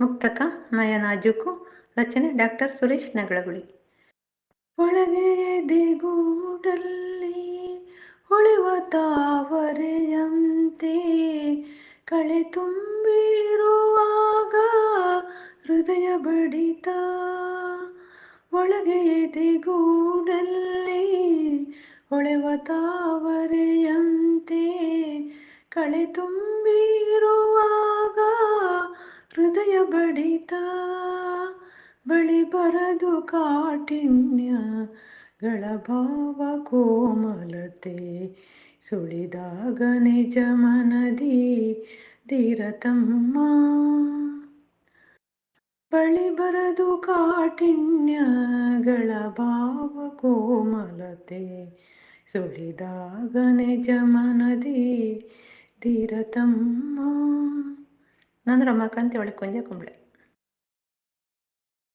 ಮುಕ್ತಕ ನಯನಾಜುಕು, ರಚನೆ ಡಾಕ್ಟರ್ ಸುರೇಶ್ ನಗಳಗುಳಿ. ಒಳಗೆ ಎದೆಗೂಡಲ್ಲಿ ಹೊಳೆವ ತಾವರೆಯಂತೆ, ಕಳೆ ತುಂಬಿರುವಾಗ ಹೃದಯ ಬಡಿತ. ಒಳಗೆ ಎದೆಗೂಡಲ್ಲಿ ಹೊಳೆವ ತಾವರೆಯಂತೆ, ಕಳೆ ತುಂಬಿರುವಾಗ ಹೃದಯ ಬಡಿತ, ಬಳಿ ಬರದು ಕಾಠಿಣ್ಯಗಳ ಭಾವ ಕೋಮಲತೆ, ಸುಳಿದಾಗ ನಿಜ ಮನದಿ ಧೀರತಮ್ಮ ಬಳಿ ಬರದು ಕಾಠಿಣ್ಯಗಳ ಭಾವ ಕೋಮಲತೆ, ಸುಳಿದಾಗ ನಿಜ ಮನದಿ ಧೀರತಮ್ಮ ನಾನು ರಮಾಕಾಂತ್ ಅವಳಿ ಕೊಂಜ ಕುಂಬಳೆ